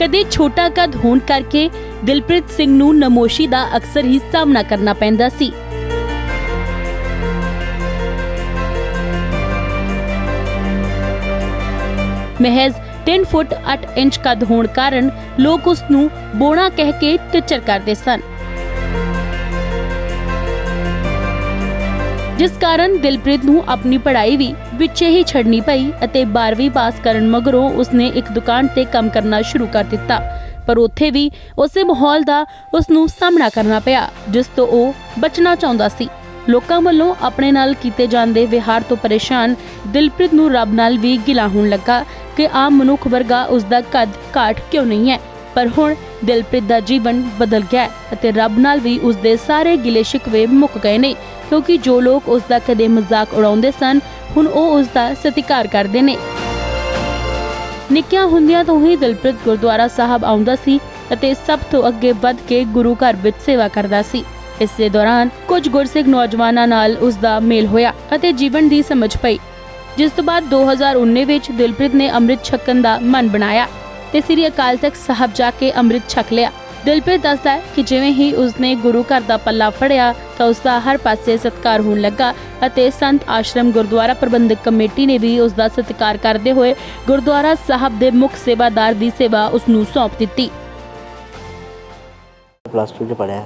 ਕਦੇ ਛੋਟਾ ਕੱਦ ਹੋਣ ਕਰਕੇ ਦਿਲਪ੍ਰੀਤ ਸਿੰਘ ਨੂੰ ਨਮੋਸ਼ੀ ਦਾ ਅਕਸਰ ਹੀ ਸਾਹਮਣਾ ਕਰਨਾ ਪੈਂਦਾ ਸੀ। ਮਹਿਜ਼ 3 ਫੁੱਟ 8 ਇੰਚ ਕੱਦ ਹੋਣ ਕਾਰਨ ਲੋਕ ਉਸ ਨੂੰ ਬੋਣਾ ਕਹਿ ਕੇ ਟਿੱਚਰ ਕਰਦੇ ਸਨ। ਜਿਸ ਕਾਰਨ ਦਿਲਪ੍ਰੀਤ ਨੂੰ ਆਪਣੀ ਪੜ੍ਹਾਈ ਵੀ ਵਿੱਚੇ ਹੀ ਛੱਡਣੀ ਪਈ ਅਤੇ 12ਵੀਂ ਪਾਸ ਕਰਨ ਮਗਰੋਂ ਉਸਨੇ ਇੱਕ ਦੁਕਾਨ ਤੇ ਕੰਮ ਕਰਨਾ ਸ਼ੁਰੂ ਕਰ ਦਿੱਤਾ। ਪਰ ਉੱਥੇ ਵੀ ਉਸੇ ਮਾਹੌਲ ਦਾ ਉਸ ਨੂੰ ਸਾਹਮਣਾ ਕਰਨਾ ਪਿਆ, ਜਿਸ ਤੋਂ ਉਹ ਬਚਣਾ ਚਾਹੁੰਦਾ ਸੀ। ਲੋਕਾਂ ਵੱਲੋਂ ਆਪਣੇ ਨਾਲ ਕੀਤੇ ਜਾਂਦੇ ਵਿਹਾਰ ਤੋਂ ਪਰੇਸ਼ਾਨ ਦਿਲਪ੍ਰੀਤ ਨੂੰ ਰੱਬ ਨਾਲ ਵੀ ਗਿਲਾ ਹੋਣ ਲੱਗਾ ਕਿ ਆਮ ਮਨੁੱਖ ਵਰਗਾ ਉਸ ਦਾ ਕੱਦ ਘਾਟ ਕਿਉਂ ਨਹੀਂ ਹੈ। ਪਰ ਹੁਣ ਦਿਲਪ੍ਰੀਤ ਦਾ ਜੀਵਨ ਬਦਲ ਗਿਆ ਅਤੇ ਰੱਬ ਨਾਲ ਵੀ ਉਸ ਦੇ ਸਾਰੇ ਗਿਲੇ ਸ਼ਿਕਵੇ ਮੁੱਕ ਗਏ ਨੇ। ਕਿਉਂਕਿ ਜੋ ਲੋਕ ਉਸ ਦਾ ਕਦੇ ਮਜ਼ਾਕ ਉਡਾਉਂਦੇ ਸਨ, ਹੁਣ ਉਹ ਉਸ ਦਾ ਸਤਿਕਾਰ ਕਰਦੇ ਨੇ। ਨਿੱਕਿਆਂ ਹੁੰਦਿਆਂ ਤੋਂ ਹੀ ਦਿਲਪ੍ਰੀਤ ਗੁਰਦੁਆਰਾ ਸਾਹਿਬ ਆਉਂਦਾ ਸੀ ਅਤੇ ਸਭ ਤੋਂ ਅੱਗੇ ਵੱਧ ਕੇ ਗੁਰੂ ਘਰ ਵਿੱਚ ਸੇਵਾ ਕਰਦਾ ਸੀ। ਇਸੇ ਦੌਰਾਨ ਕੁਝ ਗੁਰਸਿੱਖ ਨੌਜਵਾਨਾਂ ਨਾਲ ਉਸ ਦਾ ਮੇਲ ਹੋਇਆ ਅਤੇ ਜੀਵਨ ਦੀ ਸਮਝ ਪਈ। ਜਿਸ ਤੋਂ ਬਾਅਦ 2019 ਵਿੱਚ ਦਿਲਪ੍ਰੀਤ ਨੇ ਅੰਮ੍ਰਿਤ ਛਕਣ ਦਾ ਮਨ ਬਣਾਇਆ ਤੇ ਸ੍ਰੀ ਅਕਾਲ ਤਖਤ ਸਾਹਿਬ ਜਾ ਕੇ ਅੰਮ੍ਰਿਤ ਛਕ ਲਿਆ। ਦਿਲਪ੍ਰੀਤ ਦੱਸਦਾ ਹੈ ਕਿ ਜਿਵੇਂ ਹੀ ਉਸਨੇ ਗੁਰੂ ਘਰ ਦਾ ਪੱਲਾ ਫੜਿਆ ਤਾਂ ਉਸ ਦਾ ਹਰ ਪਾਸੇ ਸਤਿਕਾਰ ਹੋਣ ਲੱਗਾ ਅਤੇ ਸੰਤ ਆਸ਼ਰਮ ਗੁਰਦੁਆਰਾ ਪ੍ਰਬੰਧਕ ਕਮੇਟੀ ਨੇ ਵੀ ਉਸ ਦਾ ਸਤਿਕਾਰ ਕਰਦੇ ਹੋਏ ਗੁਰਦੁਆਰਾ ਸਾਹਿਬ ਦੇ ਮੁੱਖ ਸੇਵਾਦਾਰ ਦੀ ਸੇਵਾ ਉਸ ਨੂੰ ਸੌਂਪ ਦਿੱਤੀ। ਪਲੱਸ 2 ਚ ਪੜ੍ਹਿਆ।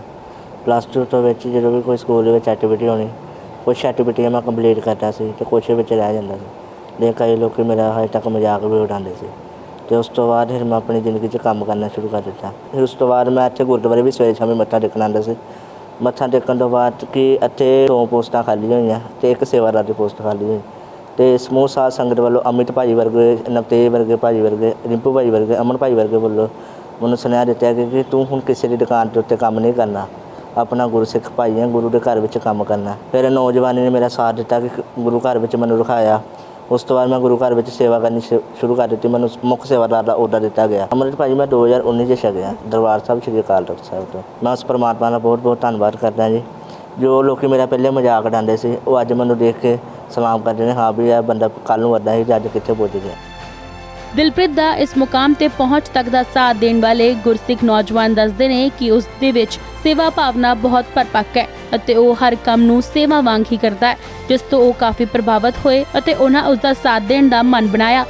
ਪਲੱਸ 2 ਤੋਂ ਵਿੱਚ ਜਦੋਂ ਵੀ ਕੋਈ ਸਕੂਲ ਦੇ ਵਿੱਚ ਐਕਟੀਵਿਟੀ ਹੋਣੀ, ਕੁਛ ਐਕਟੀਵਿਟੀਆਂ ਮੈਂ ਕੰਪਲੀਟ ਕਰਦਾ ਸੀ ਤੇ ਕੁਛ ਵਿੱਚ ਰਹਿ ਜਾਂਦਾ ਸੀ। ਲੇਕਿਨ ਕਈ ਲੋਕ ਮੇਰਾ ਹਜੇ ਤੱਕ ਮਜ਼ਾਕ ਵੀ ਉਡਾਉਂਦੇ ਸੀ। ਤੇ ਉਸ ਤੋਂ ਬਾਅਦ ਫਿਰ ਮੈਂ ਆਪਣੀ ਜ਼ਿੰਦਗੀ 'ਚ ਕੰਮ ਕਰਨਾ ਸ਼ੁਰੂ ਕਰ ਦਿੱਤਾ। ਫਿਰ ਉਸ ਤੋਂ ਬਾਅਦ ਮੈਂ ਇੱਥੇ ਗੁਰਦੁਆਰੇ ਵੀ ਸਵੇਰੇ ਸ਼ਾਮੇ ਮੱਥਾ ਟੇਕਣ ਆਉਂਦਾ ਸੀ। ਮੱਥਾ ਟੇਕਣ ਤੋਂ ਬਾਅਦ ਕਿ ਇੱਥੇ ਦੋ ਪੋਸਟਾਂ ਖਾਲੀ ਹੋਈਆਂ ਤੇ ਇੱਕ ਸੇਵਾਦਾਰ ਦੀ ਪੋਸਟ ਖਾਲੀ ਹੋਈ। ਤੇ ਸਮੂਹ ਸਾਧ ਸੰਗਤ ਵੱਲੋਂ ਅਮਿਤ ਭਾਜੀ ਵਰਗੇ, ਨਵਤੇਜ ਵਰਗੇ ਭਾਜੀ ਵਰਗੇ, ਰਿੰਪੂ ਭਾਜੀ ਵਰਗੇ, ਅਮਨ ਭਾਜੀ ਵਰਗੇ ਵੱਲੋਂ ਮੈਨੂੰ ਸੁਨੇਹਾ ਦਿੱਤਾ ਗਿਆ ਕਿ ਤੂੰ ਹੁਣ ਕਿਸੇ ਦੀ ਦੁਕਾਨ ਦੇ ਉੱਤੇ ਕੰਮ ਨਹੀਂ ਕਰਨਾ। ਆਪਣਾ ਗੁਰਸਿੱਖ ਭਾਈ ਹੈ ਗੁਰੂ ਦੇ ਘਰ ਵਿੱਚ ਕੰਮ ਕਰਨਾ। ਫਿਰ ਨੌਜਵਾਨੀ ਨੇ ਮੇਰਾ ਸਾਥ ਦਿੱਤਾ ਕਿ ਗੁਰੂ ਘਰ ਵਿੱਚ ਮੈਨੂੰ ਰਖਾਇਆ। ਉਸ ਤੋਂ ਬਾਅਦ ਮੈਂ ਗੁਰੂ ਘਰ ਵਿੱਚ ਸੇਵਾ ਕਰਨੀ ਸ਼ੁ- ਸ਼ੁਰੂ ਕਰ ਦਿੱਤੀ। ਮੈਨੂੰ ਮੁੱਖ ਸੇਵਾਦਾਰ ਦਾ ਅਹੁਦਾ ਦਿੱਤਾ ਗਿਆ। ਅੰਮ੍ਰਿਤ ਭਾਜੀ, ਮੈਂ 2019 ਚ ਛਕਿਆ। ਦਰਬਾਰ ਸਾਹਿਬ, ਸ਼੍ਰੀ ਅਕਾਲ ਤਖਤ ਸਾਹਿਬ ਤੋਂ। ਮੈਂ ਉਸ ਪਰਮਾਤਮਾ ਦਾ ਬਹੁਤ ਬਹੁਤ ਧੰਨਵਾਦ ਕਰਦਾ ਜੀ। ਜੋ ਲੋਕੀ ਮੇਰਾ ਪਹਿਲੇ ਮਜ਼ਾਕ ਉਡਾਉਂਦੇ ਸੀ, ਉਹ ਅੱਜ ਮੈਨੂੰ ਦੇਖ ਕੇ ਸਲਾਮ ਕਰਦੇ ਨੇ, ਹਾਂ ਵੀ ਇਹ ਬੰਦਾ ਕੱਲ ਨੂੰ ਵੱਡਾ ਸੀ ਤੇ ਅੱਜ ਕਿੱਥੇ ਪਹੁੰਚ ਗਿਆ? ਦਿਲਪ੍ਰੀਤ ਦਾ ਇਸ ਮੁਕਾਮ ਤੇ ਪਹੁੰਚ ਤੱਕ ਦਾ ਸਾਥ ਦੇਣ ਵਾਲੇ ਗੁਰਸਿੱਖ ਨੌਜਵਾਨ ਦੱਸਦੇ ਨੇ ਕਿ ਉਸ ਦੇ ਵਿੱਚ ਸੇਵਾ ਭਾਵਨਾ ਬਹੁਤ ਪਰਪੱਕ ਹੈ ਅਤੇ ਉਹ ਹਰ ਕੰਮ ਨੂੰ ਸੇਵਾ ਵਾਂਗ ਹੀ ਕਰਦਾ ਹੈ, ਜਿਸ ਤੋਂ ਉਹ ਕਾਫੀ ਪ੍ਰਭਾਵਿਤ ਹੋਏ ਅਤੇ ਉਹਨਾਂ ਉਸ ਦਾ ਸਾਥ ਦੇਣ ਦਾ ਮਨ ਬਣਾਇਆ।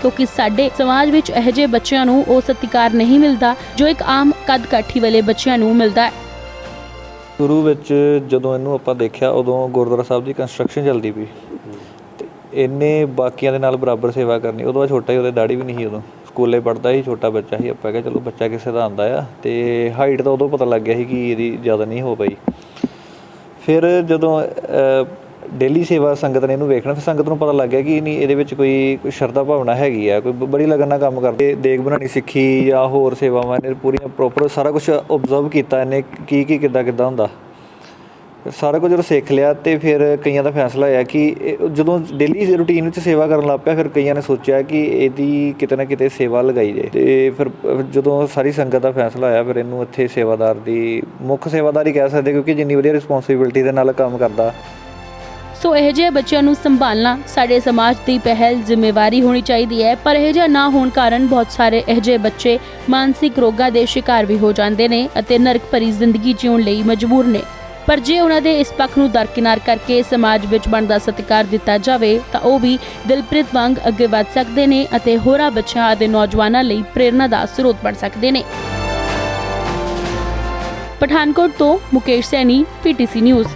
ਕਿਉਂਕਿ ਸਾਡੇ ਸਮਾਜ ਵਿੱਚ ਇਹੋ ਜਿਹੇ ਬੱਚਿਆਂ ਨੂੰ ਉਹ ਸਤਿਕਾਰ ਨਹੀਂ ਮਿਲਦਾ, ਜੋ ਇੱਕ ਆਮ ਕੱਦ ਕਾਠੀ ਵਾਲੇ ਬੱਚਿਆਂ ਨੂੰ ਮਿਲਦਾ ਹੈ। ਸ਼ੁਰੂ ਵਿੱਚ ਜਦੋਂ ਇਹਨੂੰ ਆਪਾਂ ਦੇਖਿਆ, ਉਦੋਂ ਗੁਰਦੁਆਰਾ ਸਾਹਿਬ ਦੀ ਕੰਸਟਰਕਸ਼ਨ ਚੱਲਦੀ ਪਈ। ਇਹਨੇ ਬਾਕੀਆਂ ਦੇ ਨਾਲ ਬਰਾਬਰ ਸੇਵਾ ਕਰਨੀ ਉਹ ਤੋਂ ਬਾਅਦ ਛੋਟਾ ਹੀ, ਉਹਦੇ ਦਾੜੀ ਵੀ ਨਹੀਂ ਸੀ ਉਦੋਂ। ਸਕੂਲੇ ਪੜ੍ਹਦਾ ਸੀ, ਛੋਟਾ ਬੱਚਾ ਸੀ, ਆਪਾਂ ਕਿਹਾ ਚਲੋ ਬੱਚਾ ਕਿਸੇ ਦਾ ਆਉਂਦਾ ਆ ਅਤੇ ਹਾਈਟ ਤਾਂ ਉਦੋਂ ਪਤਾ ਲੱਗ ਗਿਆ ਸੀ ਕਿ ਇਹਦੀ ਜ਼ਿਆਦਾ ਨਹੀਂ ਹੋ ਪਈ। ਫਿਰ ਜਦੋਂ ਡੇਲੀ ਸੇਵਾ ਸੰਗਤ ਨੇ ਇਹਨੂੰ ਵੇਖਣਾ, ਫਿਰ ਸੰਗਤ ਨੂੰ ਪਤਾ ਲੱਗ ਗਿਆ ਕਿ ਨਹੀਂ ਇਹਦੇ ਵਿੱਚ ਕੋਈ ਕੋਈ ਸ਼ਰਧਾ ਭਾਵਨਾ ਹੈਗੀ ਆ, ਕੋਈ ਬੜੀ ਲਗਨ ਨਾਲ ਕੰਮ ਕਰਦੇ, ਦੇਗ ਬਣਾਉਣੀ ਸਿੱਖੀ ਜਾਂ ਹੋਰ ਸੇਵਾਵਾਂ ਨੇ ਪੂਰੀਆਂ ਪ੍ਰੋਪਰ ਸਾਰਾ ਕੁਝ ਆਬਜ਼ਰਵ ਕੀਤਾ ਇਹਨੇ, ਕੀ ਕੀ, ਕਿੱਦਾਂ ਕਿੱਦਾਂ ਹੁੰਦਾ। ਸਾਰਾ ਕੁਝ ਜਦੋਂ ਸਿੱਖ ਲਿਆ ਤੇ ਫਿਰ ਕਈਆਂ ਦਾ ਫੈਸਲਾ ਹੋਇਆ ਕਿ ਜਦੋਂ ਡੇਲੀ ਰੂਟੀਨ ਵਿੱਚ ਸੇਵਾ ਕਰਨ ਲੱਗ ਪਿਆ, ਫਿਰ ਕਈਆਂ ਨੇ ਸੋਚਿਆ ਕਿ ਇਹਦੀ ਕਿਤੇ ਨਾ ਕਿਤੇ ਸੇਵਾ ਲਗਾਈ ਜਾਏ। ਤੇ ਫਿਰ ਜਦੋਂ ਸਾਰੀ ਸੰਗਤ ਦਾ ਫੈਸਲਾ ਹੋਇਆ ਫਿਰ ਇਹਨੂੰ ਇੱਥੇ ਸੇਵਾਦਾਰ ਦੀ ਮੁੱਖ ਸੇਵਾਦਾਰ ਹੀ ਕਹਿ ਸਕਦੇ, ਕਿਉਂਕਿ ਜਿੰਨੀ ਵਧੀਆ ਰਿਸਪੌਂਸਿਬਿਲਟੀ ਦੇ ਨਾਲ ਕੰਮ ਕਰਦਾ। ਸੋ ਇਹੋ ਜਿਹੇ ਬੱਚਿਆਂ ਨੂੰ ਸੰਭਾਲਣਾ ਸਾਡੇ ਸਮਾਜ ਦੀ ਪਹਿਲ ਜ਼ਿੰਮੇਵਾਰੀ ਹੋਣੀ ਚਾਹੀਦੀ ਹੈ, ਪਰ ਇਹ ਜਿਹਾ ਨਾ ਹੋਣ ਕਾਰਨ ਬਹੁਤ ਸਾਰੇ ਇਹੋ ਜਿਹੇ ਬੱਚੇ ਮਾਨਸਿਕ ਰੋਗਾਂ ਦੇ ਸ਼ਿਕਾਰ ਵੀ ਹੋ ਜਾਂਦੇ ਨੇ ਅਤੇ ਨਰਕ ਭਰੀ ਜ਼ਿੰਦਗੀ ਜਿਉਣ ਲਈ ਮਜਬੂਰ ਨੇ। ਪਰ ਜੇ ਉਹਨਾਂ ਦੇ ਇਸ ਪੱਖ ਨੂੰ ਦਰਕਿਨਾਰ ਕਰਕੇ ਸਮਾਜ ਵਿੱਚ ਬਣਦਾ ਸਤਿਕਾਰ ਦਿੱਤਾ ਜਾਵੇ, ਤਾਂ ਉਹ ਵੀ ਦਿਲਪ੍ਰੀਤ ਵਾਂਗ ਅੱਗੇ ਵਧ ਸਕਦੇ ਨੇ ਅਤੇ ਹੋਰਾਂ ਬੱਚਿਆਂ ਅਤੇ ਨੌਜਵਾਨਾਂ ਲਈ ਪ੍ਰੇਰਨਾ ਦਾ ਸਰੋਤ ਬਣ ਸਕਦੇ ਨੇ। ਪਠਾਨਕੋਟ ਤੋਂ ਮੁਕੇਸ਼ ਸੈਣੀ, ਪੀਟੀਸੀ ਨਿਊਜ਼।